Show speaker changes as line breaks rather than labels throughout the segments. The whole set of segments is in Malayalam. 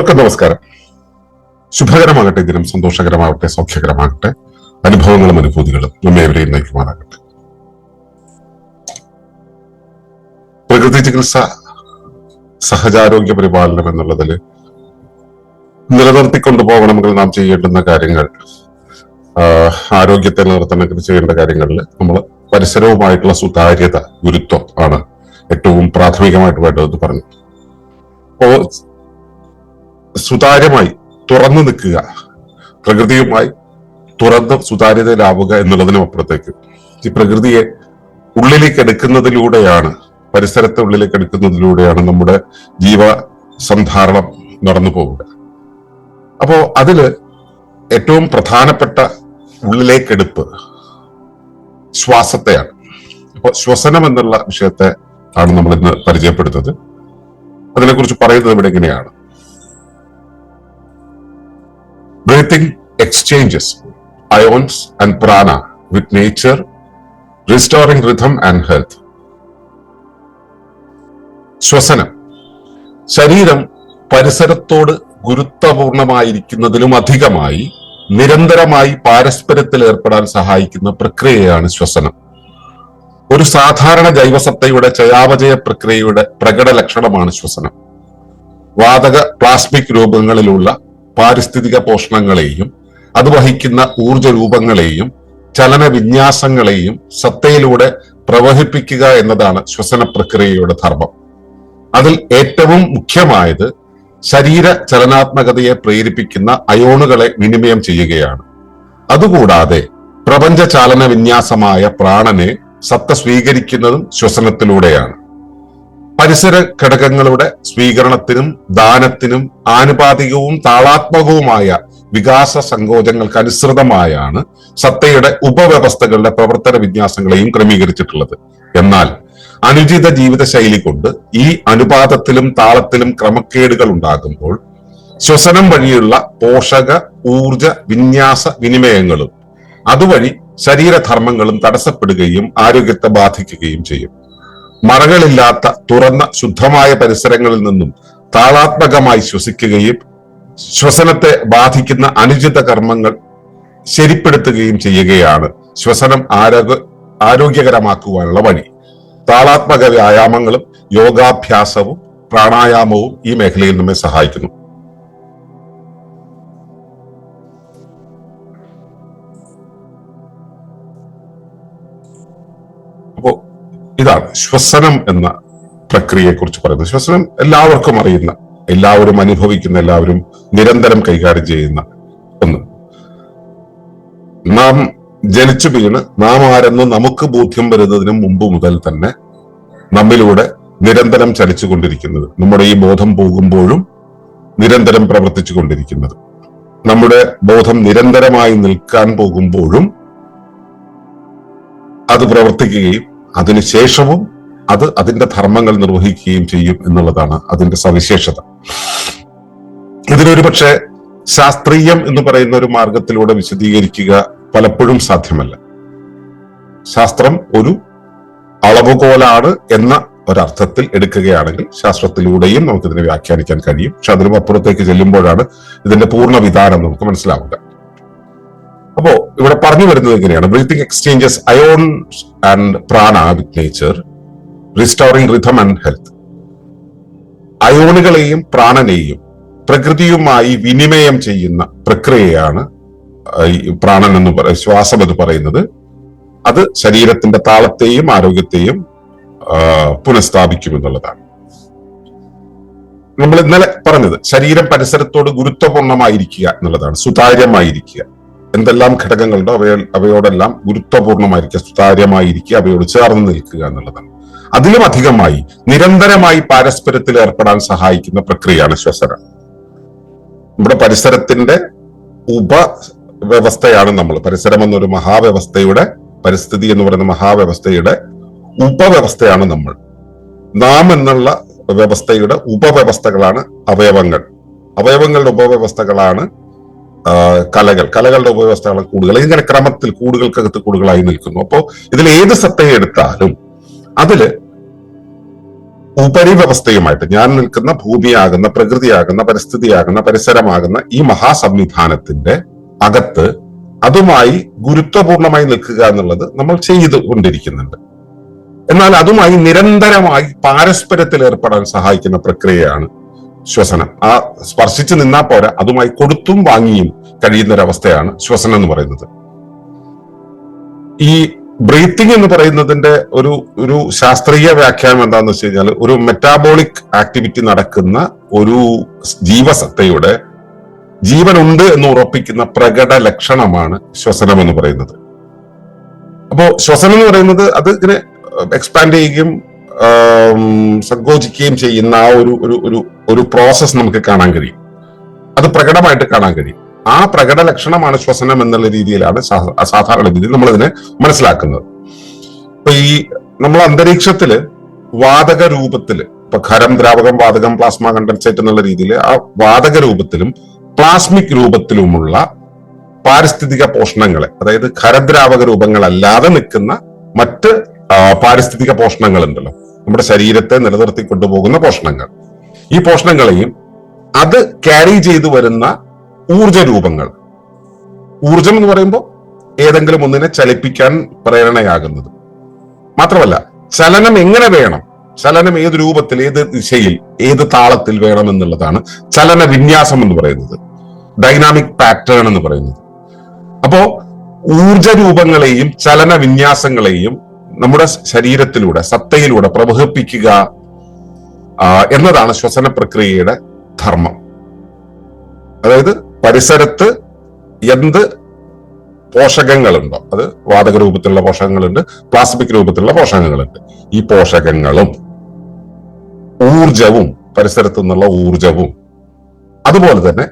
ഏവർക്കും നമസ്കാരം. ശുഭകരമാകട്ടെ ദിനം സന്തോഷകരമാകട്ടെ സൗഖ്യകരമാകട്ടെ അനുഭവങ്ങളും അനുഭൂതികളും നമ്മെ എവരെയും നയിക്കുമാറാകട്ടെ. പ്രകൃതി ചികിത്സ സഹജാരോഗ്യ പരിപാലനം എന്നുള്ളതിൽ നിലനിർത്തിക്കൊണ്ടു പോകണമെങ്കിൽ നാം ചെയ്യേണ്ടുന്ന കാര്യങ്ങൾ ആരോഗ്യത്തെ നിലനിർത്തണമെങ്കിൽ ചെയ്യേണ്ട കാര്യങ്ങളിൽ നമ്മൾ പരിസരവുമായിട്ടുള്ള സുതാര്യത ഗുരുത്വം ആണ് ഏറ്റവും പ്രാഥമികമായിട്ട് വേണ്ടതെന്ന് പറഞ്ഞു. സുതാര്യമായി തുറന്നു നിൽക്കുക. പ്രകൃതിയുമായി തുറന്ന് സുതാര്യതയിലാവുക എന്നുള്ളതിനും അപ്പുറത്തേക്ക്. ഈ പ്രകൃതിയെ ഉള്ളിലേക്ക് എടുക്കുന്നതിലൂടെയാണ് പരിസരത്തെ ഉള്ളിലേക്ക് എടുക്കുന്നതിലൂടെയാണ് നമ്മുടെ ജീവ സന്ധാരണം നടന്നു പോവുക അപ്പോ അതിൽ ഏറ്റവും പ്രധാനപ്പെട്ട ഉള്ളിലേക്കെടുപ്പ് ശ്വാസത്തെയാണ്. അപ്പോൾ ശ്വസനം എന്നുള്ള വിഷയത്തെ ആണ് നമ്മൾ ഇന്ന് പരിചയപ്പെടുത്തത് അതിനെക്കുറിച്ച് പറയുന്നത് ഇവിടെ എങ്ങനെയാണ് breathing exchanges. Ions and prana with nature, restoring rhythm and health. ശ്വസനം. ശരീരം പരിസരത്തോട് ഗുരുത്വപൂർണമായിരിക്കുന്നതിലും അധികമായി നിരന്തരമായി പാരസ്പര്യത്തിൽ ഏർപ്പെടാൻ സഹായിക്കുന്ന പ്രക്രിയയാണ് ശ്വസനം. ഒരു സാധാരണ ജൈവസത്തയുടെ ചയാപചയ പ്രക്രിയയുടെ പ്രകട ലക്ഷണമാണ് ശ്വസനം. വാതക പ്ലാസ്മിക് രൂപങ്ങളിലുള്ള പാരിസ്ഥിതിക പോഷണങ്ങളെയും അത് വഹിക്കുന്ന ഊർജ രൂപങ്ങളെയും ചലന വിന്യാസങ്ങളെയും സത്തയിലൂടെ പ്രവഹിപ്പിക്കുക എന്നതാണ് ശ്വസന പ്രക്രിയയുടെ ധർമ്മം. അതിൽ ഏറ്റവും മുഖ്യമായത് ശരീര ചലനാത്മകതയെ പ്രേരിപ്പിക്കുന്ന അയോണുകളെ വിനിമയം ചെയ്യുകയാണ്. അതുകൂടാതെ പ്രപഞ്ച ചാലന വിന്യാസമായ പ്രാണനെ സത്ത സ്വീകരിക്കുന്നതും ശ്വസനത്തിലൂടെയാണ്. പരിസര ഘടകങ്ങളുടെ സ്വീകരണത്തിനും ദാനത്തിനും ആനുപാതികവും താളാത്മകവുമായ വികാസ സങ്കോചങ്ങൾക്ക് അനുസൃതമായാണ് സത്തയുടെ ഉപവ്യവസ്ഥകളുടെ പ്രവർത്തന വിന്യാസങ്ങളെയും ക്രമീകരിച്ചിട്ടുള്ളത്. എന്നാൽ അനുചിത ജീവിതശൈലി കൊണ്ട് ഈ അനുപാതത്തിലും താളത്തിലും ക്രമക്കേടുകൾ ഉണ്ടാകുമ്പോൾ ശ്വസനം വഴിയുള്ള പോഷക ഊർജ വിന്യാസ വിനിമയങ്ങളും അതുവഴി ശരീരധർമ്മങ്ങളും തടസ്സപ്പെടുകയും ആരോഗ്യത്തെ ബാധിക്കുകയും ചെയ്യും. മറകളില്ലാത്ത തുറന്ന ശുദ്ധമായ പരിസരങ്ങളിൽ നിന്നും താളാത്മകമായി ശ്വസിക്കുകയും ശ്വസനത്തെ ബാധിക്കുന്ന അനുചിത കർമ്മങ്ങൾ ശരിപ്പെടുത്തുകയും ചെയ്യുകയാണ്. ശ്വസനം ആരോഗ്യ ആരോഗ്യകരമാക്കുവാനുള്ള വഴി. താളാത്മക വ്യായാമങ്ങളും യോഗാഭ്യാസവും പ്രാണായാമവും ഈ മേഖലയിൽ നമ്മെ സഹായിക്കുന്നു. ഇതാണ് ശ്വസനം എന്ന പ്രക്രിയയെ കുറിച്ച് പറയുന്നത്. ശ്വസനം എല്ലാവർക്കും അറിയുന്ന എല്ലാവരും അനുഭവിക്കുന്ന എല്ലാവരും നിരന്തരം കൈകാര്യം ചെയ്യുന്ന ഒന്ന്. നാം ജനിച്ചു വീണ് നാം ആരെന്ന് നമുക്ക് ബോധ്യം വരുന്നതിന് മുമ്പ് മുതൽ തന്നെ നമ്മിലൂടെ നിരന്തരം ചലിച്ചുകൊണ്ടിരിക്കുന്നത് നമ്മുടെ ഈ ബോധം പോകുമ്പോഴും നിരന്തരം പ്രവർത്തിച്ചു കൊണ്ടിരിക്കുന്നത് നമ്മുടെ ബോധം നിരന്തരമായി നിൽക്കാൻ പോകുമ്പോഴും അത് പ്രവർത്തിക്കുകയും അതിനുശേഷവും അത് അതിന്റെ ധർമ്മങ്ങൾ നിർവഹിക്കുകയും ചെയ്യും എന്നുള്ളതാണ് അതിന്റെ സവിശേഷത. ഇതിനൊരു പക്ഷേ ശാസ്ത്രീയം എന്ന് പറയുന്ന ഒരു മാർഗത്തിലൂടെ വിശദീകരിക്കുക പലപ്പോഴും സാധ്യമല്ല. ശാസ്ത്രം ഒരു അളവുകോലാണ് എന്ന ഒരർത്ഥത്തിൽ എടുക്കുകയാണെങ്കിൽ ശാസ്ത്രത്തിലൂടെയും നമുക്കിതിനെ വ്യാഖ്യാനിക്കാൻ കഴിയും. പക്ഷെ അതിനും അപ്പുറത്തേക്ക് ചെല്ലുമ്പോഴാണ് ഇതിന്റെ പൂർണ വിധാനം നമുക്ക് മനസ്സിലാവുക. അപ്പോ ഇവിടെ പറഞ്ഞു വരുന്നത് എങ്ങനെയാണ് breathing exchanges ion and prana with nature restoring rhythm and health അയോണുകളെയും പ്രാണനെയും പ്രകൃതിയുമായി വിനിമയം ചെയ്യുന്ന പ്രക്രിയയാണ് പ്രാണൻ എന്ന് പറ ശ്വാസം എന്ന് പറയുന്നത്. അത് ശരീരത്തിന്റെ താളത്തെയും ആരോഗ്യത്തെയും പുനഃസ്ഥാപിക്കും എന്നുള്ളതാണ്. നമ്മൾ ഇന്നലെ പറഞ്ഞത് ശരീരം പരിസരത്തോട് ഗുരുത്വപൂർണമായിരിക്കുക എന്നുള്ളതാണ് സുതാര്യമായിരിക്കുക. എന്തെല്ലാം ഘടകങ്ങളുണ്ടോ അവയെ അവയോടെല്ലാം ഗുരുത്വപൂർണമായിരിക്കുക സുതാര്യമായിരിക്കുക അവയോട് ചേർന്ന് നിൽക്കുക എന്നുള്ളതാണ്. അതിലും അധികമായി നിരന്തരമായി പാരസ്പര്യത്തിൽ ഏർപ്പെടാൻ സഹായിക്കുന്ന പ്രക്രിയയാണ് ശ്വസനം. നമ്മുടെ പരിസരത്തിന്റെ ഉപ വ്യവസ്ഥയാണ് നമ്മൾ. പരിസരം എന്നൊരു മഹാവ്യവസ്ഥയുടെ പരിസ്ഥിതി എന്ന് പറയുന്ന മഹാവ്യവസ്ഥയുടെ ഉപവ്യവസ്ഥയാണ് നമ്മൾ. നാം എന്നുള്ള വ്യവസ്ഥയുടെ ഉപവ്യവസ്ഥകളാണ് അവയവങ്ങൾ. അവയവങ്ങളുടെ ഉപവ്യവസ്ഥകളാണ് കലകൾ കലകളുടെ ഉപവ്യവസ്ഥകൾ കൂടുതൽ. ഇങ്ങനെ ക്രമത്തിൽ കൂടുകൾക്കകത്ത് കൂടുകളായി നിൽക്കുന്നു. അപ്പോൾ ഇതിൽ ഏത് സത്തയെ എടുത്താലും അതിൽ ഉപരിവ്യവസ്ഥയുമായിട്ട് ഞാൻ നിൽക്കുന്ന ഭൂമിയാകുന്ന പ്രകൃതിയാകുന്ന പരിസ്ഥിതിയാകുന്ന പരിസരമാകുന്ന ഈ മഹാസംവിധാനത്തിന്റെ അകത്ത് അതുമായി ഗുരുത്വപൂർണമായി നിൽക്കുക എന്നുള്ളത് നമ്മൾ ചെയ്തുകൊണ്ടിരിക്കുന്നുണ്ട് എന്നാൽ അതുമായി നിരന്തരമായി പാരസ്പര്യത്തിൽ ഏർപ്പെടാൻ സഹായിക്കുന്ന പ്രക്രിയയാണ് ശ്വസനം. ആ സ്പർശിച്ചു നിന്നാ പോരാ അതുമായി കൊടുത്തും വാങ്ങിയും കഴിയുന്ന ഒരവസ്ഥയാണ് ശ്വസനം എന്ന് പറയുന്നത്. ഈ ബ്രീത്തിങ് എന്ന് പറയുന്നതിന്റെ ഒരു ഒരു ശാസ്ത്രീയ വ്യാഖ്യാനം എന്താണെന്ന് വെച്ച് കഴിഞ്ഞാൽ ഒരു മെറ്റാബോളിക് ആക്ടിവിറ്റി നടക്കുന്ന ഒരു ജീവസത്തയുടെ ജീവനുണ്ട് എന്ന് ഉറപ്പിക്കുന്ന പ്രകട ലക്ഷണമാണ് ശ്വസനം എന്ന് പറയുന്നത്. അപ്പോ ശ്വസനം എന്ന് പറയുന്നത് അത് ഇങ്ങനെ എക്സ്പാൻഡ് ചെയ്യുകയും സങ്കോചിക്കുകയും ചെയ്യുന്ന ആ ഒരു ഒരു ഒരു പ്രോസസ് നമുക്ക് കാണാൻ കഴിയും. അത് പ്രകടമായിട്ട് കാണാൻ കഴിയും. ആ പ്രകട ലക്ഷണമാണ് ശ്വസനം എന്നുള്ള രീതിയിലാണ് സാധാരണ രീതിയിൽ നമ്മൾ ഇതിനെ മനസ്സിലാക്കുന്നത്. ഇപ്പൊ ഈ നമ്മൾ അന്തരീക്ഷത്തിൽ വാതക രൂപത്തിൽ ഇപ്പൊ ഖരം ദ്രാവകം വാതകം പ്ലാസ്മ കണ്ടൻസേറ്റ് എന്നുള്ള രീതിയിൽ ആ വാതക രൂപത്തിലും പ്ലാസ്മിക് രൂപത്തിലുമുള്ള പാരിസ്ഥിതിക പോഷണങ്ങളെ അതായത് ഖരദ്രാവക രൂപങ്ങളല്ലാതെ നിൽക്കുന്ന മറ്റ് പാരിസ്ഥിതിക പോഷണങ്ങൾ ഉണ്ടല്ലോ നമ്മുടെ ശരീരത്തെ നിലനിർത്തി കൊണ്ടുപോകുന്ന പോഷണങ്ങൾ. ഈ പോഷണങ്ങളെയും അത് ക്യാരി ചെയ്തു വരുന്ന ഊർജ രൂപങ്ങൾ. ഊർജം എന്ന് പറയുമ്പോൾ ഏതെങ്കിലും ഒന്നിനെ ചലിപ്പിക്കാൻ പ്രേരണയാകുന്നത്. മാത്രമല്ല ചലനം എങ്ങനെ വേണം? ചലനം ഏത് രൂപത്തിൽ ഏത് ദിശയിൽ ഏത് താളത്തിൽ വേണം എന്നുള്ളതാണ് ചലന വിന്യാസം എന്ന് പറയുന്നത്. ഡൈനാമിക് പാറ്റേൺ എന്ന് പറയുന്നത്. അപ്പോ ഊർജ രൂപങ്ങളെയും ചലന വിന്യാസങ്ങളെയും നമ്മുടെ ശരീരത്തിലൂടെ സത്തയിലൂടെ പ്രവഹിപ്പിക്കുക എന്നതാണ് ശ്വസന പ്രക്രിയയുടെ ധർമ്മം. അതായത് പരിസരത്ത് എന്ത് പോഷകങ്ങളുണ്ടോ അത് വാതക രൂപത്തിലുള്ള പോഷകങ്ങളുണ്ട് പ്ലാസ്മിക് രൂപത്തിലുള്ള പോഷകങ്ങളുണ്ട്. ഈ പോഷകങ്ങളും ഊർജവും പരിസരത്തു നിന്നുള്ള ഊർജവും അതുപോലെ തന്നെ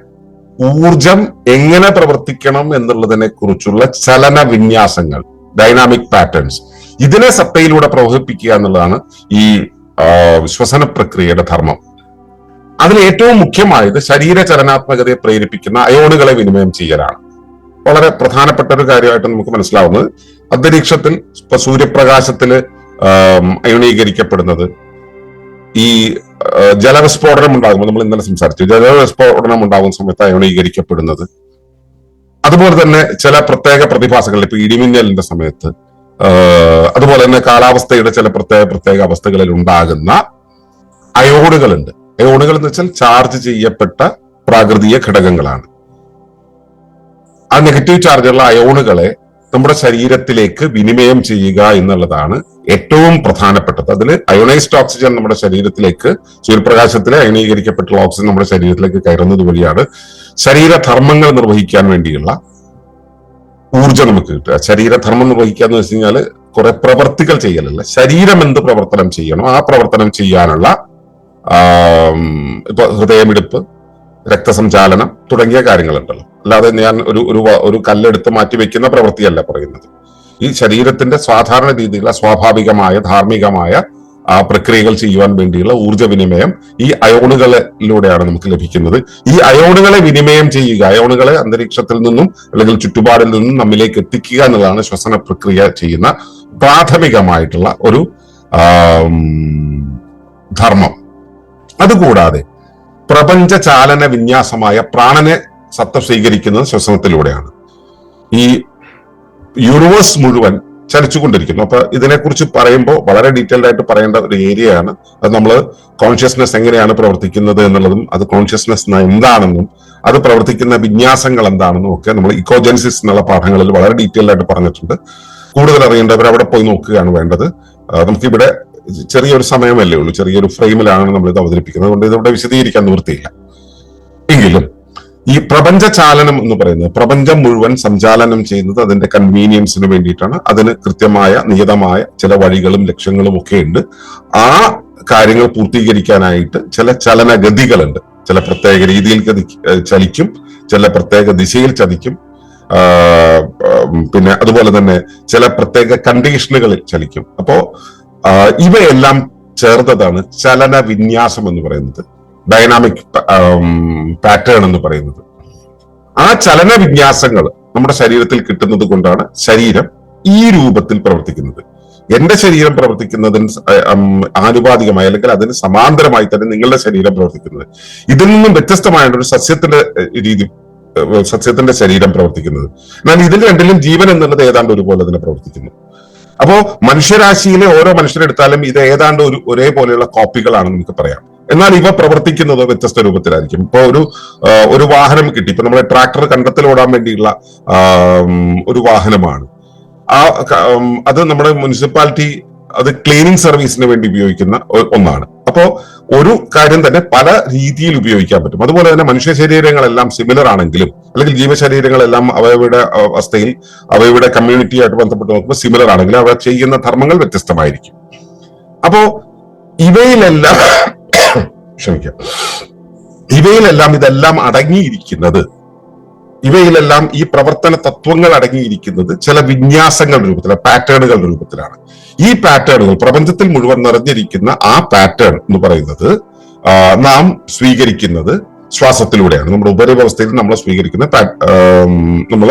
ഊർജം എങ്ങനെ പ്രവർത്തിക്കണം എന്നുള്ളതിനെ കുറിച്ചുള്ള ചലന വിന്യാസങ്ങൾ ഡൈനാമിക് പാറ്റേൺസ് ഇതിനെ സത്തയിലൂടെ പ്രവഹിപ്പിക്കുക എന്നുള്ളതാണ് ഈ ശ്വസന പ്രക്രിയയുടെ ധർമ്മം. അതിൽ ഏറ്റവും മുഖ്യമായത് ശരീര ചലനാത്മകതയെ പ്രേരിപ്പിക്കുന്ന അയോണുകളെ വിനിമയം ചെയ്യലാണ്. വളരെ പ്രധാനപ്പെട്ട ഒരു കാര്യമായിട്ട് നമുക്ക് മനസ്സിലാവുന്നത്. അന്തരീക്ഷത്തിൽ ഇപ്പൊ സൂര്യപ്രകാശത്തിൽ അയോണീകരിക്കപ്പെടുന്നത്. ഈ ജലവിസ്ഫോടനം ഉണ്ടാകുമ്പോൾ നമ്മൾ ഇന്നലെ സംസാരിച്ചു. ജലവിസ്ഫോടനം ഉണ്ടാകുന്ന സമയത്ത് അയോണീകരിക്കപ്പെടുന്നത്. അതുപോലെ തന്നെ ചില പ്രത്യേക പ്രതിഭാസങ്ങൾ ഇപ്പൊ ഇടിമിന്നലിന്റെ സമയത്ത് അതുപോലെ തന്നെ കാലാവസ്ഥയുടെ ചില പ്രത്യേക പ്രത്യേക അവസ്ഥകളിൽ ഉണ്ടാകുന്ന അയോണുകളുണ്ട്. അയോണുകൾ എന്ന് വെച്ചാൽ ചാർജ് ചെയ്യപ്പെട്ട പ്രാകൃതിക ഘടകങ്ങളാണ്. ആ നെഗറ്റീവ് ചാർജുള്ള അയോണുകളെ നമ്മുടെ ശരീരത്തിലേക്ക് വിനിമയം ചെയ്യുക എന്നുള്ളതാണ് ഏറ്റവും പ്രധാനപ്പെട്ടത്. അതിൽ അയോണൈസ്ഡ് ഓക്സിജൻ നമ്മുടെ ശരീരത്തിലേക്ക് സൂര്യപ്രകാശത്തിലെ അയണീകരിക്കപ്പെട്ടുള്ള ഓക്സിജൻ നമ്മുടെ ശരീരത്തിലേക്ക് കയറുന്നത് വഴിയാണ് ശരീരധർമ്മങ്ങൾ നിർവഹിക്കാൻ വേണ്ടിയുള്ള ഊർജം നമുക്ക് കിട്ടുക. ശരീരധർമ്മം നിർവഹിക്കുക എന്ന് വെച്ച് കഴിഞ്ഞാൽ കുറെ പ്രവർത്തികൾ ചെയ്യലല്ല? ശരീരം എന്ത് പ്രവർത്തനം ചെയ്യണം ആ പ്രവർത്തനം ചെയ്യാനുള്ള ഇപ്പൊ ഹൃദയമിടിപ്പ് രക്തസഞ്ചാലനം തുടങ്ങിയ കാര്യങ്ങളുണ്ടല്ലോ. അല്ലാതെ ഞാൻ ഒരു ഒരു ഒരു കല്ലെടുത്ത് മാറ്റി വെക്കുന്ന പ്രവൃത്തിയല്ല പറയുന്നത്. ഈ ശരീരത്തിന്റെ സാധാരണ രീതിയിലുള്ള സ്വാഭാവികമായ ധാർമ്മികമായ ആ പ്രക്രിയകൾ ചെയ്യുവാൻ വേണ്ടിയുള്ള ഊർജ വിനിമയം ഈ അയോണുകളിലൂടെയാണ് നമുക്ക് ലഭിക്കുന്നത്. ഈ അയോണുകളെ വിനിമയം ചെയ്യുക അയോണുകളെ അന്തരീക്ഷത്തിൽ നിന്നും അല്ലെങ്കിൽ ചുറ്റുപാടിൽ നിന്നും നമ്മിലേക്ക് എത്തിക്കുക എന്നുള്ളതാണ് ശ്വസന പ്രക്രിയ ചെയ്യുന്ന പ്രാഥമികമായിട്ടുള്ള ഒരു ധർമ്മം. അതുകൂടാതെ പ്രപഞ്ച ചാലന വിന്യാസമായ പ്രാണനെ സത്ത സ്വീകരിക്കുന്നത് ശ്വസനത്തിലൂടെയാണ്. ഈ യൂണിവേഴ്സ് മുഴുവൻ ചലിച്ചുകൊണ്ടിരിക്കുന്നു. അപ്പൊ ഇതിനെക്കുറിച്ച് പറയുമ്പോൾ വളരെ ഡീറ്റെയിൽഡ് ആയിട്ട് പറയേണ്ട ഒരു ഏരിയയാണ് അത് നമ്മൾ കോൺഷ്യസ്നെസ് എങ്ങനെയാണ് പ്രവർത്തിക്കുന്നത് എന്നുള്ളതും അത് കോൺഷ്യസ്നെസ് എന്താണെന്നും അത് പ്രവർത്തിക്കുന്ന വിന്യാസങ്ങൾ എന്താണെന്നും ഒക്കെ നമ്മൾ ഇക്കോജെൻസിസ് എന്നുള്ള പാഠങ്ങളിൽ വളരെ ഡീറ്റെയിൽഡ് ആയിട്ട് പറഞ്ഞിട്ടുണ്ട്. കൂടുതൽ അറിയേണ്ടവർ അവിടെ പോയി നോക്കുകയാണ് വേണ്ടത്. നമുക്കിവിടെ ചെറിയൊരു സമയമല്ലേ ഉള്ളൂ. ചെറിയൊരു ഫ്രെയിമിലാണ് നമ്മൾ ഇത് അവതരിപ്പിക്കുന്നത്. അതുകൊണ്ട് ഇതിവിടെ വിശദീകരിക്കാൻ നിവൃത്തിയില്ല. എങ്കിലും ഈ പ്രപഞ്ച ചാലനം എന്ന് പറയുന്നത് പ്രപഞ്ചം മുഴുവൻ സഞ്ചാലനം ചെയ്യുന്നത് അതിന്റെ കൺവീനിയൻസിന് വേണ്ടിയിട്ടാണ്. അതിന് കൃത്യമായ നിയതമായ ചില വഴികളും ലക്ഷ്യങ്ങളും ഒക്കെ ഉണ്ട് ആ കാര്യങ്ങൾ പൂർത്തീകരിക്കാനായിട്ട് ചില ചലനഗതികളുണ്ട്. ചില പ്രത്യേക രീതിയിൽ ചലിക്കും. ചില പ്രത്യേക ദിശയിൽ ചതിക്കും. പിന്നെ അതുപോലെ തന്നെ ചില പ്രത്യേക കണ്ടീഷനുകളിൽ ചലിക്കും. അപ്പോ ഇവയെല്ലാം ചേർത്തതാണ് ചലന വിന്യാസം എന്ന് പറയുന്നത്. ഡൈനാമിക് പാറ്റേൺ എന്ന് പറയുന്നത്. ആ ചലന വിന്യാസങ്ങൾ നമ്മുടെ ശരീരത്തിൽ കിട്ടുന്നത് കൊണ്ടാണ് ശരീരം ഈ രൂപത്തിൽ പ്രവർത്തിക്കുന്നത്. എന്റെ ശരീരം പ്രവർത്തിക്കുന്നതിന് ആനുപാതികമായി അല്ലെങ്കിൽ അതിന് സമാന്തരമായി തന്നെ നിങ്ങളുടെ ശരീരം പ്രവർത്തിക്കുന്നത്. ഇതിൽ നിന്നും വ്യത്യസ്തമായ ഒരു സസ്യത്തിന്റെ രീതി സസ്യത്തിന്റെ ശരീരം പ്രവർത്തിക്കുന്നത്. എന്നാൽ ഇതിൽ രണ്ടിലും ജീവൻ എന്നുള്ളത് ഏതാണ്ട് ഒരുപോലെ തന്നെ പ്രവർത്തിക്കുന്നു. അപ്പോ മനുഷ്യരാശിയിലെ ഓരോ മനുഷ്യരെടുത്താലും ഇത് ഏതാണ്ട് ഒരു ഒരേപോലെയുള്ള കോപ്പികളാണെന്ന് നമുക്ക് പറയാം. എന്നാൽ ഇവ പ്രവർത്തിക്കുന്നത് വ്യത്യസ്ത രൂപത്തിലായിരിക്കും. ഇപ്പൊ ഒരു ഒരു വാഹനം കിട്ടി. ഇപ്പൊ നമ്മളെ ട്രാക്ടർ കണ്ടത്തിൽ ഓടാൻ വേണ്ടിയുള്ള ഒരു വാഹനമാണ്. ആ അത് നമ്മുടെ മുനിസിപ്പാലിറ്റി അത് ക്ലീനിങ് സർവീസിന് വേണ്ടി ഉപയോഗിക്കുന്ന ഒന്നാണ്. അപ്പോ ഒരു കാര്യം തന്നെ പല രീതിയിൽ ഉപയോഗിക്കാൻ പറ്റും. അതുപോലെ തന്നെ മനുഷ്യ ശരീരങ്ങളെല്ലാം സിമിലർ ആണെങ്കിലും അല്ലെങ്കിൽ ജീവശരീരങ്ങളെല്ലാം അവയുടെ അവസ്ഥയിൽ അവയുടെ കമ്മ്യൂണിറ്റിയായിട്ട് ബന്ധപ്പെട്ട് നോക്കുമ്പോൾ സിമിലർ ആണെങ്കിലും അവ ചെയ്യുന്ന ധർമ്മങ്ങൾ വ്യത്യസ്തമായിരിക്കും. അപ്പോ ഇവയിലെല്ലാം ക്ഷമിക്കാം. ഇവയിലെല്ലാം ഇതെല്ലാം അടങ്ങിയിരിക്കുന്നത് ഇവയിലെല്ലാം ഈ പ്രവർത്തന തത്വങ്ങൾ അടങ്ങിയിരിക്കുന്നത് ചില വിന്യാസങ്ങളുടെ രൂപത്തിലാണ് പാറ്റേണുകളുടെ രൂപത്തിലാണ്. ഈ പാറ്റേണുകൾ പ്രപഞ്ചത്തിൽ മുഴുവൻ നിറഞ്ഞിരിക്കുന്ന ആ പാറ്റേൺ എന്ന് പറയുന്നത് നാം സ്വീകരിക്കുന്നത് ശ്വാസത്തിലൂടെയാണ്. നമ്മുടെ ഉപരിവ്യവസ്ഥയിൽ നമ്മൾ സ്വീകരിക്കുന്ന നമ്മൾ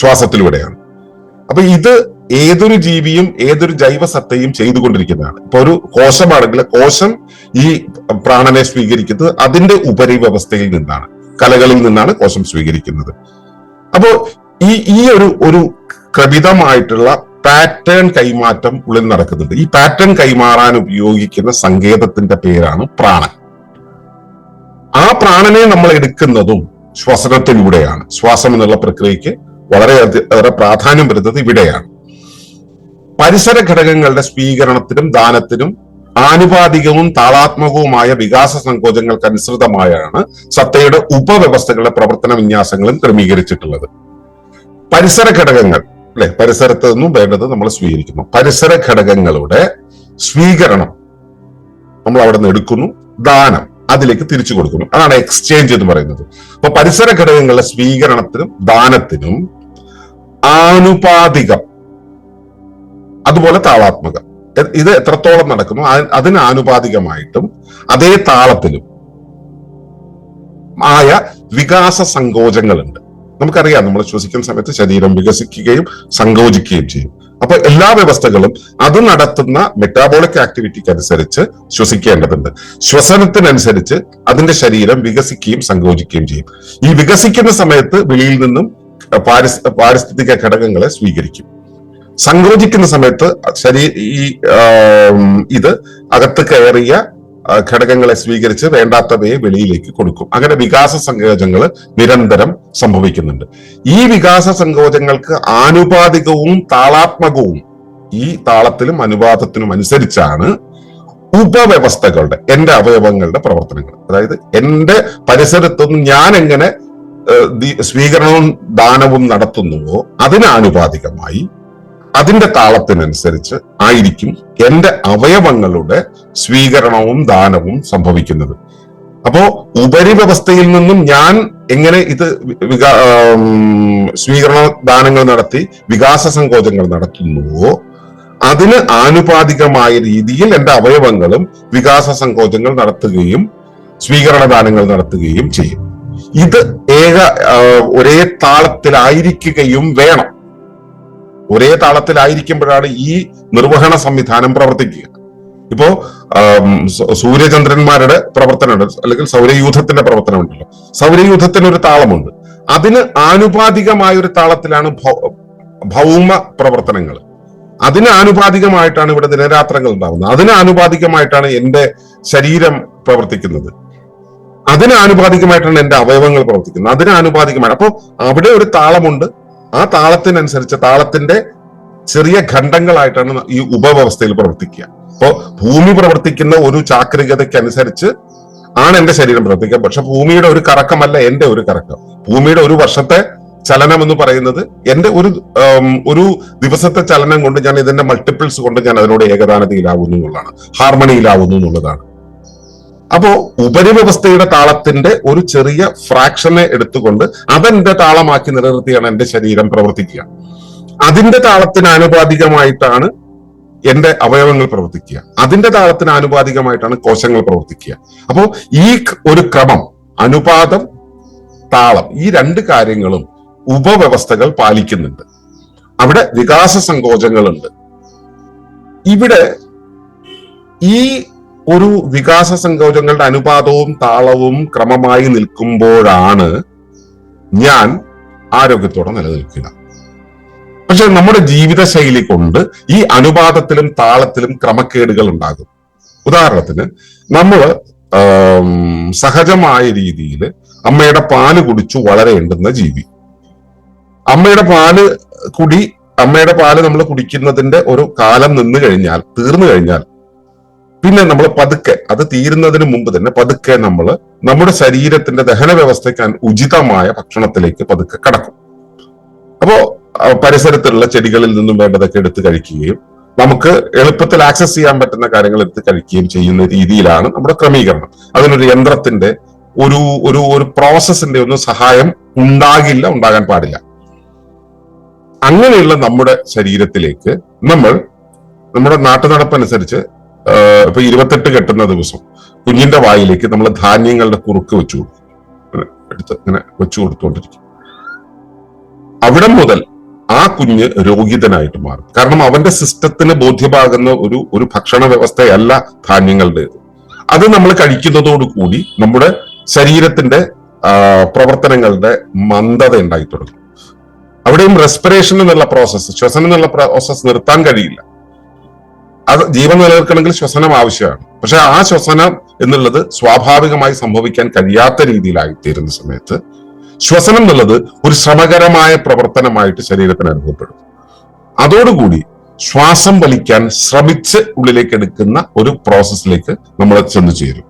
ശ്വാസത്തിലൂടെയാണ്. അപ്പൊ ഇത് ഏതൊരു ജീവിയും ഏതൊരു ജൈവസത്തയും ചെയ്തുകൊണ്ടിരിക്കുന്നതാണ്. ഇപ്പൊ ഒരു കോശമാണെങ്കിൽ കോശം ഈ പ്രാണനെ സ്വീകരിക്കുന്നത് അതിന്റെ ഉപരിവ്യവസ്ഥയിൽ നിന്നാണ്. കലകളിൽ നിന്നാണ് കോശം സ്വീകരിക്കുന്നത്. അപ്പോ ഈ ഈ ഒരു ഒരു ക്രമിതമായിട്ടുള്ള പാറ്റേൺ കൈമാറ്റം ഉള്ളിൽ നടക്കുന്നുണ്ട്. ഈ പാറ്റേൺ കൈമാറാൻ ഉപയോഗിക്കുന്ന സങ്കേതത്തിന്റെ പേരാണ് പ്രാണൻ. ആ പ്രാണനെ നമ്മൾ എടുക്കുന്നതും ശ്വസനത്തിലൂടെയാണ്. ശ്വാസം എന്നുള്ള പ്രക്രിയക്ക് വളരെ ഏറെ പ്രാധാന്യം വരുന്നത് ഇവിടെയാണ്. പരിസര ഘടകങ്ങളുടെ സ്വീകരണത്തിനും ദാനത്തിനും ആനുപാതികവും താളാത്മകവുമായ വികാസ സങ്കോചങ്ങൾക്ക് അനുസൃതമായാണ് സത്തയുടെ ഉപവ്യവസ്ഥകളുടെ പ്രവർത്തന വിന്യാസങ്ങളും ക്രമീകരിച്ചിട്ടുള്ളത്. പരിസര ഘടകങ്ങൾ അല്ലെ? പരിസരത്ത് നിന്നും വേണ്ടത് നമ്മൾ സ്വീകരിക്കുന്നു. പരിസര ഘടകങ്ങളുടെ സ്വീകരണം നമ്മൾ അവിടെ നിന്ന് എടുക്കുന്നു. ദാനം അതിലേക്ക് തിരിച്ചു കൊടുക്കുന്നു. അതാണ് എക്സ്ചേഞ്ച് എന്ന് പറയുന്നത്. അപ്പൊ പരിസര ഘടകങ്ങളുടെ സ്വീകരണത്തിനും ദാനത്തിനും ആനുപാതികം അതുപോലെ താളാത്മക. ഇത് എത്രത്തോളം നടക്കുന്നു? അതിന് ആനുപാതികമായിട്ടും അതേ താളത്തിലും ആയ വികാസ സങ്കോചങ്ങളുണ്ട്. നമുക്കറിയാം നമ്മൾ ശ്വസിക്കുന്ന സമയത്ത് ശരീരം വികസിക്കുകയും സങ്കോചിക്കുകയും ചെയ്യും. അപ്പൊ എല്ലാ വ്യവസ്ഥകളും അത് നടത്തുന്ന മെറ്റാബോളിക് ആക്ടിവിറ്റിക്ക് അനുസരിച്ച് ശ്വസിക്കേണ്ടതുണ്ട്. ശ്വസനത്തിനനുസരിച്ച് അതിന്റെ ശരീരം വികസിക്കുകയും സങ്കോചിക്കുകയും ചെയ്യും. ഈ വികസിക്കുന്ന സമയത്ത് വെളിയിൽ നിന്നും പാരിസ് പാരിസ്ഥിതിക ഘടകങ്ങളെ സ്വീകരിക്കും. സങ്കോചിക്കുന്ന സമയത്ത് ശരീ ഈ ഇത് അകത്ത് കയറിയ ഘടകങ്ങളെ സ്വീകരിച്ച് വേണ്ടാത്തവയെ വെളിയിലേക്ക് കൊടുക്കും. അങ്ങനെ വികാസ സങ്കോചങ്ങൾ നിരന്തരം സംഭവിക്കുന്നുണ്ട്. ഈ വികാസ സങ്കോചങ്ങൾക്ക് ആനുപാതികവും താളാത്മകവും ഈ താളത്തിലും അനുപാതത്തിനും അനുസരിച്ചാണ് ഉപവ്യവസ്ഥകളുടെ എന്റെ അവയവങ്ങളുടെ പ്രവർത്തനങ്ങൾ. അതായത് എന്റെ പരിസരത്തൊന്നും ഞാൻ എങ്ങനെ സ്വീകരണവും ദാനവും നടത്തുന്നുവോ അതിന് ആനുപാതികമായി അതിന്റെ താളത്തിനനുസരിച്ച് ആയിരിക്കും എന്റെ അവയവങ്ങളുടെ സ്വീകരണവും ദാനവും സംഭവിക്കുന്നത്. അപ്പോ ഉപരിവ്യവസ്ഥയിൽ നിന്നും ഞാൻ എങ്ങനെ ഇത് വികാ- സ്വീകരണ ദാനങ്ങൾ നടത്തി വികാസ സങ്കോചങ്ങൾ നടത്തുന്നുവോ അതിന് ആനുപാതികമായ രീതിയിൽ എന്റെ അവയവങ്ങളും വികാസ സങ്കോചങ്ങൾ നടത്തുകയും സ്വീകരണ ദാനങ്ങൾ നടത്തുകയും ചെയ്യും. ഇത് ഏക ഒരേ താളത്തിലായിരിക്കുകയും വേണം. ഒരേ താളത്തിലായിരിക്കുമ്പോഴാണ് ഈ നിർവഹണ സംവിധാനം പ്രവർത്തിക്കുക. ഇപ്പോ സൂര്യചന്ദ്രന്മാരുടെ പ്രവർത്തനമുണ്ട് അല്ലെങ്കിൽ സൗരയൂഥത്തിന്റെ പ്രവർത്തനം ഉണ്ടല്ലോ സൗരയൂഥത്തിന് ഒരു താളമുണ്ട്. അതിന് ആനുപാതികമായ ഒരു താളത്തിലാണ് ഭൗമ പ്രവർത്തനങ്ങൾ. അതിന് ആനുപാതികമായിട്ടാണ് ഇവിടെ ദിനരാത്രങ്ങൾ ഉണ്ടാകുന്നത്. അതിന് ആനുപാതികമായിട്ടാണ് എന്റെ ശരീരം പ്രവർത്തിക്കുന്നത്. അതിന് ആനുപാതികമായിട്ടാണ് എന്റെ അവയവങ്ങൾ പ്രവർത്തിക്കുന്നത്. അതിന് ആനുപാതികമായി അപ്പോൾ അവിടെ ഒരു താളമുണ്ട് ആ താളത്തിനനുസരിച്ച് താളത്തിന്റെ ചെറിയ ഖണ്ഡങ്ങളായിട്ടാണ് ഈ ഉപവ്യവസ്ഥയിൽ പ്രവർത്തിക്കുക. അപ്പോ ഭൂമി പ്രവർത്തിക്കുന്ന ഒരു ചാക്രികതയ്ക്കനുസരിച്ച് ആണ് എന്റെ ശരീരം പ്രവർത്തിക്കുക. പക്ഷെ ഭൂമിയുടെ ഒരു കറക്കമല്ല എന്റെ ഒരു കറക്കം. ഭൂമിയുടെ ഒരു വർഷത്തെ ചലനം എന്ന് പറയുന്നത് എന്റെ ഒരു ഒരു ദിവസത്തെ ചലനം കൊണ്ട് ഞാൻ ഇതിന്റെ മൾട്ടിപ്പിൾസ് കൊണ്ട് ഞാൻ അതിനോട് ഏകദാനതയിലാവുന്നു എന്നുള്ളതാണ്. ഹാർമണിയിലാവുന്നു എന്നുള്ളതാണ്. അപ്പോ ഉപരിവ്യവസ്ഥയുടെ താളത്തിന്റെ ഒരു ചെറിയ ഫ്രാക്ഷനെ എടുത്തുകൊണ്ട് അതെന്റെ താളമാക്കി നിലനിർത്തിയാണ് എന്റെ ശരീരം പ്രവർത്തിക്കുക. അതിന്റെ താളത്തിന് ആനുപാതികമായിട്ടാണ് എന്റെ അവയവങ്ങൾ പ്രവർത്തിക്കുക. അതിന്റെ താളത്തിന് ആനുപാതികമായിട്ടാണ് കോശങ്ങൾ പ്രവർത്തിക്കുക. അപ്പോ ഈ ഒരു ക്രമം അനുപാതം താളം ഈ രണ്ട് കാര്യങ്ങളും ഉപവ്യവസ്ഥകൾ പാലിക്കുന്നുണ്ട്. അവിടെ വികാസ സങ്കോചങ്ങളുണ്ട്. ഇവിടെ ഈ ഒരു വികാസ സങ്കോചങ്ങളുടെ അനുപാതവും താളവും ക്രമമായി നിൽക്കുമ്പോഴാണ് ഞാൻ ആരോഗ്യത്തോടെ നിലനിൽക്കുക. പക്ഷെ നമ്മുടെ ജീവിതശൈലി കൊണ്ട് ഈ അനുപാതത്തിലും താളത്തിലും ക്രമക്കേടുകൾ ഉണ്ടാകും. ഉദാഹരണത്തിന് നമ്മൾ സഹജമായ രീതിയിൽ അമ്മയുടെ പാൽ കുടിച്ചു വളരേണ്ടുന്ന ജീവി. അമ്മയുടെ പാൽ കുടി അമ്മയുടെ പാൽ നമ്മൾ കുടിക്കുന്നതിന്റെ ഒരു കാലം നിന്നു കഴിഞ്ഞാൽ തീർന്നു കഴിഞ്ഞാൽ പിന്നെ നമ്മൾ പതുക്കെ അത് തീരുന്നതിന് മുമ്പ് തന്നെ പതുക്കെ നമ്മൾ നമ്മുടെ ശരീരത്തിന്റെ ദഹന വ്യവസ്ഥയ്ക്ക് ഉചിതമായ ഭക്ഷണത്തിലേക്ക് പതുക്കെ കടക്കും. അപ്പോ പരിസരത്തുള്ള ചെടികളിൽ നിന്നും വേണ്ടതൊക്കെ എടുത്ത് കഴിക്കുകയും നമുക്ക് എളുപ്പത്തിൽ ആക്സസ് ചെയ്യാൻ പറ്റുന്ന കാര്യങ്ങൾ എടുത്ത് കഴിക്കുകയും ചെയ്യുന്ന രീതിയിലാണ് നമ്മുടെ ക്രമീകരണം. അതിനൊരു യന്ത്രത്തിന്റെ ഒരു ഒരു ഒരു പ്രോസസ്സിന്റെ ഒന്നും സഹായം ഉണ്ടാകില്ല ഉണ്ടാകാൻ പാടില്ല. അങ്ങനെയുള്ള നമ്മുടെ ശരീരത്തിലേക്ക് നമ്മൾ നമ്മുടെ നാട്ടുനടപ്പനുസരിച്ച് ഇപ്പൊ ഇരുപത്തെട്ട് കെട്ടുന്ന ദിവസം കുഞ്ഞിന്റെ വായിലേക്ക് നമ്മൾ ധാന്യങ്ങളുടെ കുറുക്ക് വെച്ചു കൊടുക്കും എടുത്ത് ഇങ്ങനെ വെച്ചു കൊടുത്തുകൊണ്ടിരിക്കും. അവിടെ മുതൽ ആ കുഞ്ഞ് രോഗിതനായിട്ട് മാറും. കാരണം അവന്റെ സിസ്റ്റത്തിന് ബോധ്യമാകുന്ന ഒരു ഒരു ഭക്ഷണ വ്യവസ്ഥയല്ല ധാന്യങ്ങളുടേത്. അത് നമ്മൾ കഴിക്കുന്നതോടുകൂടി നമ്മുടെ ശരീരത്തിന്റെ പ്രവർത്തനങ്ങളുടെ മന്ദത ഉണ്ടായി തുടങ്ങും. അവിടെയും റെസ്പിറേഷൻ എന്നുള്ള പ്രോസസ്സ് ശ്വസനം എന്നുള്ള പ്രോസസ്സ് നിർത്താൻ കഴിയില്ല. അത് ജീവൻ നിലനിൽക്കണമെങ്കിൽ ശ്വസനം ആവശ്യമാണ്. പക്ഷെ ആ ശ്വസനം എന്നുള്ളത് സ്വാഭാവികമായി സംഭവിക്കാൻ കഴിയാത്ത രീതിയിലായി തീരുന്ന സമയത്ത് ശ്വസനം എന്നുള്ളത് ഒരു ശ്രമകരമായ പ്രവർത്തനമായിട്ട് ശരീരത്തിന് അനുഭവപ്പെടും. അതോടുകൂടി ശ്വാസം വലിക്കാൻ ശ്രമിച്ച് ഉള്ളിലേക്ക് എടുക്കുന്ന ഒരു പ്രോസസ്സിലേക്ക് നമ്മൾ ചെന്ന് ചേരും.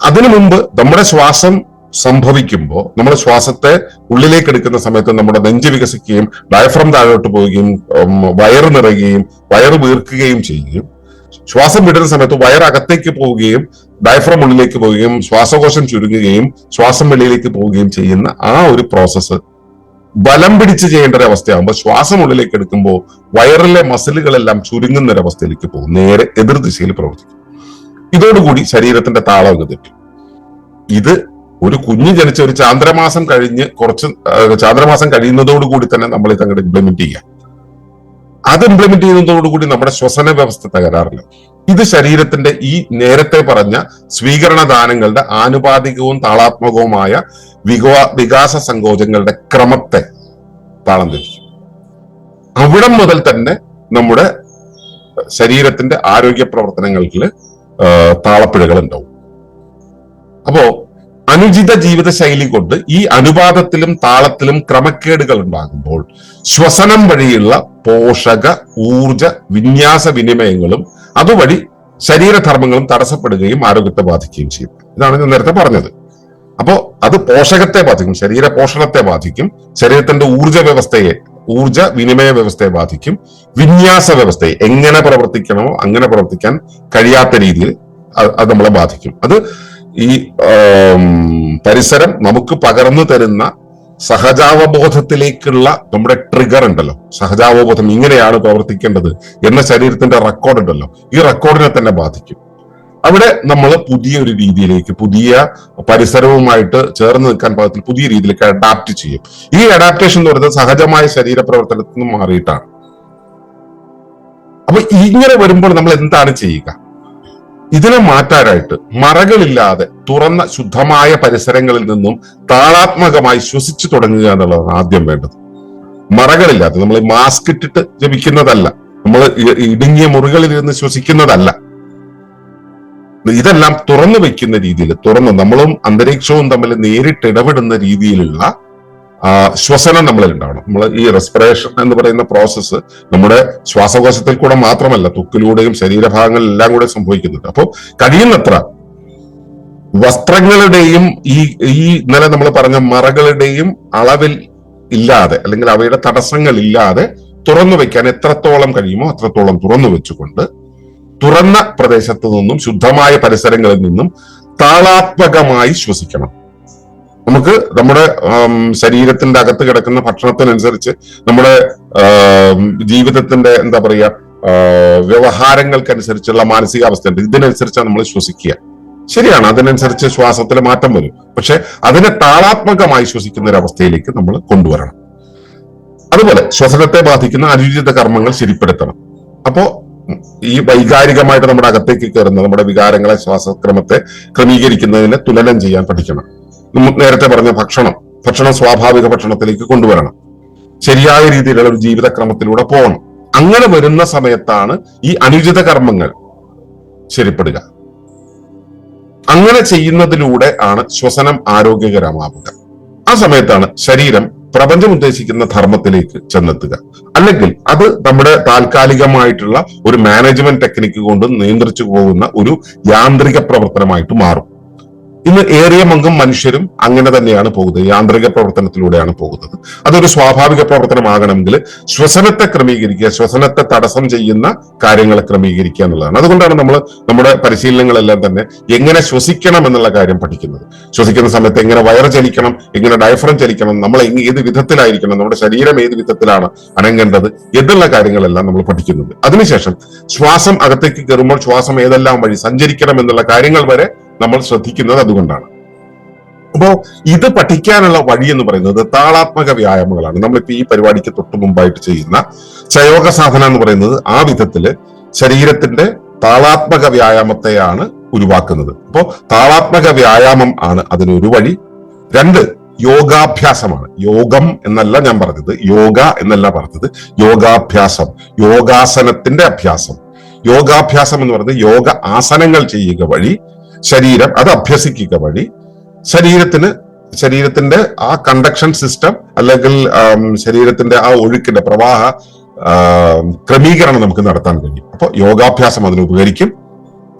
അതിനു മുമ്പ് നമ്മുടെ ശ്വാസം സംഭവിക്കുമ്പോൾ നമ്മുടെ ശ്വാസത്തെ ഉള്ളിലേക്ക് എടുക്കുന്ന സമയത്ത് നമ്മുടെ നെഞ്ച് വികസിക്കുകയും ഡയഫ്രം താഴോട്ട് പോവുകയും വയറ് നിറയുകയും വയറ് വീർക്കുകയും ചെയ്യുകയും ശ്വാസം വിടുന്ന സമയത്ത് വയറകത്തേക്ക് പോവുകയും ഡയഫ്രം ഉള്ളിലേക്ക് പോവുകയും ശ്വാസകോശം ചുരുങ്ങുകയും ശ്വാസം വെളിയിലേക്ക് പോവുകയും ചെയ്യുന്ന ആ ഒരു പ്രോസസ്സ് ബലം പിടിച്ച് ചെയ്യേണ്ട ഒരു അവസ്ഥയാകുമ്പോൾ ശ്വാസം ഉള്ളിലേക്ക് എടുക്കുമ്പോൾ വയറിലെ മസിലുകളെല്ലാം ചുരുങ്ങുന്ന ഒരു അവസ്ഥയിലേക്ക് പോകും. നേരെ എതിർ ദിശയിൽ പ്രവർത്തിക്കും. ഇതോടുകൂടി ശരീരത്തിന്റെ താളം തെറ്റും. ഇത് ഒരു കുഞ്ഞ് ജനിച്ച ഒരു ചാന്ദ്രമാസം കഴിഞ്ഞ് കുറച്ച് ചാന്ദ്രമാസം കഴിയുന്നതോടുകൂടി തന്നെ നമ്മൾ ഇത് അങ്ങോട്ട് ഇംപ്ലിമെന്റ് ചെയ്യുക അത് ഇംപ്ലിമെന്റ് ചെയ്യുന്നതോടുകൂടി നമ്മുടെ ശ്വസന വ്യവസ്ഥ തകരാറില്ല. ഇത് ശരീരത്തിന്റെ ഈ നേരത്തെ പറഞ്ഞ സ്വീകരണ ദാനങ്ങളുടെ ആനുപാതികവും താളാത്മകവുമായ വികോ വികാസ സങ്കോചങ്ങളുടെ ക്രമത്തെ താളം തിരിച്ചു അവിടം മുതൽ തന്നെ നമ്മുടെ ശരീരത്തിന്റെ ആരോഗ്യ പ്രവർത്തനങ്ങളിൽ താളപ്പിഴകൾ ഉണ്ടാവും. അപ്പോ അനുചിത ജീവിതശൈലി കൊണ്ട് ഈ അനുപാതത്തിലും താളത്തിലും ക്രമക്കേടുകൾ ഉണ്ടാകുമ്പോൾ ശ്വസനം വഴിയുള്ള പോഷക ഊർജ വിന്യാസ വിനിമയങ്ങളും അതുവഴി ശരീരധർമ്മങ്ങളും തടസ്സപ്പെടുകയും ആരോഗ്യത്തെ ബാധിക്കുകയും ചെയ്യും. ഇതാണ് ഞാൻ നേരത്തെ പറഞ്ഞത്. അപ്പോ അത് പോഷകത്തെ ബാധിക്കും ശരീര പോഷണത്തെ ബാധിക്കും ശരീരത്തിന്റെ ഊർജ വ്യവസ്ഥയെ ഊർജ വിനിമയ വ്യവസ്ഥയെ ബാധിക്കും വിന്യാസ വ്യവസ്ഥയെ എങ്ങനെ പ്രവർത്തിക്കണമോ അങ്ങനെ പ്രവർത്തിക്കാൻ കഴിയാത്ത രീതിയിൽ അത് നമ്മളെ ബാധിക്കും. അത് ഈ പരിസരം നമുക്ക് പകർന്നു തരുന്ന സഹജാവബോധത്തിലേക്കുള്ള നമ്മുടെ ട്രിഗർ ഉണ്ടല്ലോ. സഹജാവബോധം ഇങ്ങനെയാണ് പ്രവർത്തിക്കേണ്ടത് എന്ന ശരീരത്തിന്റെ റെക്കോർഡ് ഉണ്ടല്ലോ. ഈ റെക്കോർഡിനെ തന്നെ ബാധിക്കും. അവിടെ നമ്മൾ പുതിയ ഒരു രീതിയിലേക്ക് പുതിയ പരിസരവുമായിട്ട് ചേർന്ന് നിൽക്കാൻ പാകത്തിൽ പുതിയ രീതിയിലേക്ക് അഡാപ്റ്റ് ചെയ്യും. ഈ അഡാപ്റ്റേഷൻ എന്ന് പറയുന്നത് സഹജമായ ശരീര പ്രവർത്തനത്തിൽ നിന്ന് മാറിയിട്ടാണ്. അപ്പൊ ഇങ്ങനെ വരുമ്പോൾ നമ്മൾ എന്താണ് ചെയ്യുക? ഇതിനെ മാറ്റാനായിട്ട് മറകളില്ലാതെ തുറന്ന ശുദ്ധമായ പരിസരങ്ങളിൽ നിന്നും താളാത്മകമായി ശ്വസിച്ചു തുടങ്ങുക എന്നുള്ളതാണ് ആദ്യം വേണ്ടത്. മറകളില്ലാതെ നമ്മൾ മാസ്ക് ഇട്ടിട്ട് ജപിക്കുന്നതല്ല. നമ്മൾ ഇടുങ്ങിയ മുറികളിൽ ഇരുന്ന് ശ്വസിക്കുന്നതല്ല. ഇതെല്ലാം തുറന്നു വെക്കുന്ന രീതിയിൽ തുറന്ന് നമ്മളും അന്തരീക്ഷവും തമ്മിൽ നേരിട്ട് ഇടപെടുന്ന രീതിയിലുള്ള ശ്വസനം നമ്മളിൽ ഉണ്ടാവണം നമ്മൾ ഈ റെസ്പിറേഷൻ എന്ന് പറയുന്ന പ്രോസസ്സ് നമ്മുടെ ശ്വാസകോശത്തിൽ കൂടെ മാത്രമല്ല തുക്കിലൂടെയും ശരീരഭാഗങ്ങളിലെല്ലാം കൂടെ സംഭവിക്കുന്നുണ്ട്. അപ്പോൾ കഴിയുന്നത്ര വസ്ത്രങ്ങളുടെയും ഈ ഈ ഇന്നലെ നമ്മൾ പറഞ്ഞ മറകളുടെയും അളവിൽ ഇല്ലാതെ അല്ലെങ്കിൽ അവയുടെ തടസ്സങ്ങൾ ഇല്ലാതെ തുറന്നു വെക്കാൻ എത്രത്തോളം കഴിയുമോ അത്രത്തോളം തുറന്നു വെച്ചുകൊണ്ട് തുറന്ന പ്രദേശത്ത് നിന്നും ശുദ്ധമായ പരിസരങ്ങളിൽ നിന്നും താളാത്മകമായി ശ്വസിക്കണം. നമുക്ക് നമ്മുടെ ശരീരത്തിന്റെ അകത്ത് കിടക്കുന്ന ഭക്ഷണത്തിനനുസരിച്ച് നമ്മുടെ ജീവിതത്തിന്റെ എന്താ പറയുക വ്യവഹാരങ്ങൾക്കനുസരിച്ചുള്ള മാനസികാവസ്ഥയുണ്ട്. ഇതിനനുസരിച്ചാണ് നമ്മൾ ശ്വസിക്കുക. ശരിയാണ് അതിനനുസരിച്ച് ശ്വാസത്തിൽ മാറ്റം വരും. പക്ഷെ അതിനെ താളാത്മകമായി ശ്വസിക്കുന്ന ഒരു അവസ്ഥയിലേക്ക് നമ്മൾ കൊണ്ടുവരണം. അതുപോലെ ശ്വസനത്തെ ബാധിക്കുന്ന അനുചിത കർമ്മങ്ങൾ ശരിപ്പെടുത്തണം. അപ്പോ ഈ വൈകാരികമായിട്ട് നമ്മുടെ അകത്തേക്ക് കയറുന്ന നമ്മുടെ വികാരങ്ങളെ ശ്വാസക്രമത്തെ ക്രമീകരിക്കുന്നതിനെ തുലനം ചെയ്യാൻ പഠിക്കണം. നേരത്തെ പറഞ്ഞ ഭക്ഷണം ഭക്ഷണം സ്വാഭാവിക ഭക്ഷണത്തിലേക്ക് കൊണ്ടുവരണം. ശരിയായ രീതിയിലുള്ള ഒരു ജീവിതക്രമത്തിലൂടെ പോകണം. അങ്ങനെ വരുന്ന സമയത്താണ് ഈ അനുചിത കർമ്മങ്ങൾ ശരിപ്പെടുക. അങ്ങനെ ചെയ്യുന്നതിലൂടെ ആണ് ശ്വസനം ആരോഗ്യകരമാവുക. ആ സമയത്താണ് ശരീരം പ്രപഞ്ചം ഉദ്ദേശിക്കുന്ന ധർമ്മത്തിലേക്ക് ചെന്നെത്തുക. അല്ലെങ്കിൽ അത് നമ്മുടെ താൽക്കാലികമായിട്ടുള്ള ഒരു മാനേജ്മെന്റ് ടെക്നിക്ക് കൊണ്ട് നിയന്ത്രിച്ചു പോകുന്ന ഒരു യാന്ത്രിക പ്രവർത്തനമായിട്ട് മാറും. ഇന്ന് ഏറിയ മംഗം മനുഷ്യരും അങ്ങനെ തന്നെയാണ് പോകുന്നത്. യാന്ത്രിക പ്രവർത്തനത്തിലൂടെയാണ് പോകുന്നത്. അതൊരു സ്വാഭാവിക പ്രവർത്തനമാകണമെങ്കിൽ ശ്വസനത്തെ ക്രമീകരിക്കുക ശ്വസനത്തെ തടസ്സം ചെയ്യുന്ന കാര്യങ്ങളെ ക്രമീകരിക്കുക എന്നുള്ളതാണ്. അതുകൊണ്ടാണ് നമ്മൾ നമ്മുടെ പരിശീലനങ്ങളെല്ലാം തന്നെ എങ്ങനെ ശ്വസിക്കണം എന്നുള്ള കാര്യം പഠിക്കുന്നത്. ശ്വസിക്കുന്ന സമയത്ത് എങ്ങനെ വയറ് ചലിക്കണം എങ്ങനെ ഡയഫ്രം ചലിക്കണം നമ്മൾ ഏത് വിധത്തിലായിരിക്കണം നമ്മുടെ ശരീരം ഏത് വിധത്തിലാണ് അനങ്ങേണ്ടത് എന്നുള്ള കാര്യങ്ങളെല്ലാം നമ്മൾ പഠിക്കുന്നുണ്ട്. അതിനുശേഷം ശ്വാസം അകത്തേക്ക് കയറുമ്പോൾ ശ്വാസം ഏതെല്ലാം വഴി സഞ്ചരിക്കണം എന്നുള്ള കാര്യങ്ങൾ വരെ നമ്മൾ ശ്രദ്ധിക്കുന്നത് അതുകൊണ്ടാണ്. അപ്പോ ഇത് പഠിക്കാനുള്ള വഴി എന്ന് പറയുന്നത് താളാത്മക വ്യായാമങ്ങളാണ്. നമ്മളിപ്പോ ഈ പരിപാടിക്ക് തൊട്ട് മുമ്പായിട്ട് ചെയ്യുന്ന ചയോഗ സാധന എന്ന് പറയുന്നത് ആ വിധത്തിൽ ശരീരത്തിന്റെ താളാത്മക വ്യായാമത്തെയാണ് ഉരുവാക്കുന്നത്. അപ്പോ താളാത്മക വ്യായാമം ആണ് അതിനൊരു വഴി. രണ്ട് യോഗാഭ്യാസമാണ്. യോഗം എന്നല്ല ഞാൻ പറഞ്ഞത്. യോഗ എന്നല്ല പറഞ്ഞത്. യോഗാഭ്യാസം. യോഗാസനത്തിന്റെ അഭ്യാസം. യോഗാഭ്യാസം എന്ന് പറയുന്നത് യോഗ ആസനങ്ങൾ ചെയ്യുക വഴി ശരീരം അത് അഭ്യസിക്കുക വഴി. ശരീരത്തിന് ശരീരത്തിന്റെ ആ കണ്ടക്ഷൻ സിസ്റ്റം അല്ലെങ്കിൽ ശരീരത്തിന്റെ ആ ഒഴുക്കിന്റെ പ്രവാഹ ക്രമീകരണം നമുക്ക് നടത്താൻ കഴിയും. അപ്പോൾ യോഗാഭ്യാസം അതിന് ഉപകരിക്കും.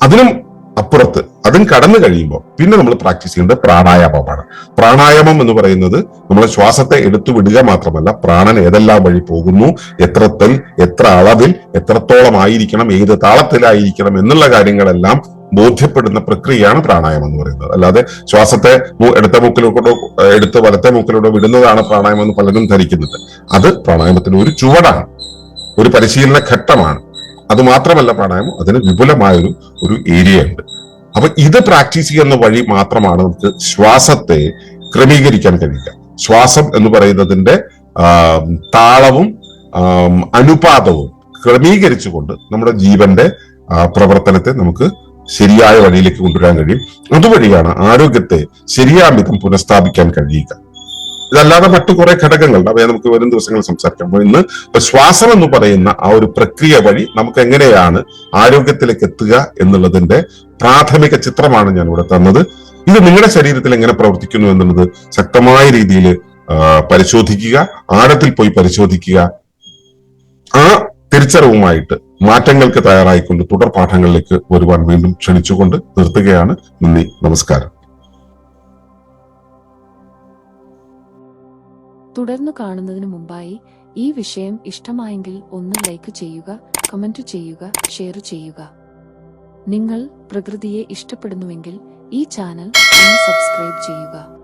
അതിനും അപ്പുറത്ത് അതും കടന്നു കഴിയുമ്പോൾ പിന്നെ നമ്മൾ പ്രാക്ടീസ് ചെയ്യേണ്ടത് പ്രാണായാമമാണ്. പ്രാണായാമം എന്ന് പറയുന്നത് നമ്മൾ ശ്വാസത്തെ എടുത്തു വിടുക മാത്രമല്ല പ്രാണൻ ഏതെല്ലാം വഴി പോകുന്നു എത്രത്തിൽ എത്ര അളവിൽ എത്രത്തോളം ആയിരിക്കണം ഏത് താളത്തിലായിരിക്കണം എന്നുള്ള കാര്യങ്ങളെല്ലാം ബോധ്യപ്പെടുന്ന പ്രക്രിയയാണ് പ്രാണായാമം എന്ന് പറയുന്നത്. അല്ലാതെ ശ്വാസത്തെ എടുത്ത മൂക്കിലൂടെ എടുത്ത് വലത്തെ മൂക്കിലൂടെ വിടുന്നതാണ് പ്രാണായാമം എന്ന് പലരും ധരിക്കുന്നത്. അത് പ്രാണായാമത്തിന് ഒരു ചുവടാണ്. ഒരു പരിശീലന ഘട്ടമാണ്. അത് മാത്രമല്ല പ്രാണായാമം അതിന് വിപുലമായൊരു ഒരു ഏരിയ ഉണ്ട് അപ്പൊ ഇത് പ്രാക്ടീസ് ചെയ്യുന്ന വഴി മാത്രമാണ് നമുക്ക് ശ്വാസത്തെ ക്രമീകരിക്കാൻ കഴിയുക. ശ്വാസം എന്ന് പറയുന്നതിന്റെ താളവും അനുപാതവും ക്രമീകരിച്ചുകൊണ്ട് നമ്മുടെ ജീവന്റെ പ്രവർത്തനത്തെ നമുക്ക് ശരിയായ വഴിയിലേക്ക് കൊണ്ടുവരാൻ കഴിയും. അതുവഴിയാണ് ആരോഗ്യത്തെ ശരിയാമിതം പുനഃസ്ഥാപിക്കാൻ കഴിയുക. ഇതല്ലാതെ മറ്റു കുറെ ഘടകങ്ങളുണ്ട് അവയെ നമുക്ക് വരും ദിവസങ്ങളിൽ സംസാരിക്കാം. ഇന്ന് ശ്വാസം എന്ന് പറയുന്ന ആ ഒരു പ്രക്രിയ വഴി നമുക്ക് എങ്ങനെയാണ് ആരോഗ്യത്തിലേക്ക് എത്തുക എന്നുള്ളതിന്റെ പ്രാഥമിക ചിത്രമാണ് ഞാൻ ഇവിടെ തന്നത്. ഇത് നിങ്ങളുടെ ശരീരത്തിൽ എങ്ങനെ പ്രവർത്തിക്കുന്നു എന്നുള്ളത് ശക്തമായ രീതിയിൽ പരിശോധിക്കുക ആഴത്തിൽ പോയി പരിശോധിക്കുക. ആ തിരിച്ചറിവുമായിട്ട് മാറ്റങ്ങൾക്ക് തയ്യാറായിക്കൊണ്ട് തുടർ പാഠങ്ങളിലേക്ക് വരുവാൻ വീണ്ടും ക്ഷണിച്ചുകൊണ്ട് നിർത്തുകയാണ്. നന്ദി നമസ്കാരം.
തുടർന്ന് കാണുന്നതിന് മുമ്പായി ഈ വിഷയം ഇഷ്ടമായെങ്കിൽ ഒന്ന് ലൈക്ക് ചെയ്യുക കമന്റ് ചെയ്യുക ഷെയർ ചെയ്യുക. നിങ്ങൾ പ്രകൃതിയെ ഇഷ്ടപ്പെടുന്നുവെങ്കിൽ ഈ ചാനൽ ഒന്ന് സബ്സ്ക്രൈബ് ചെയ്യുക.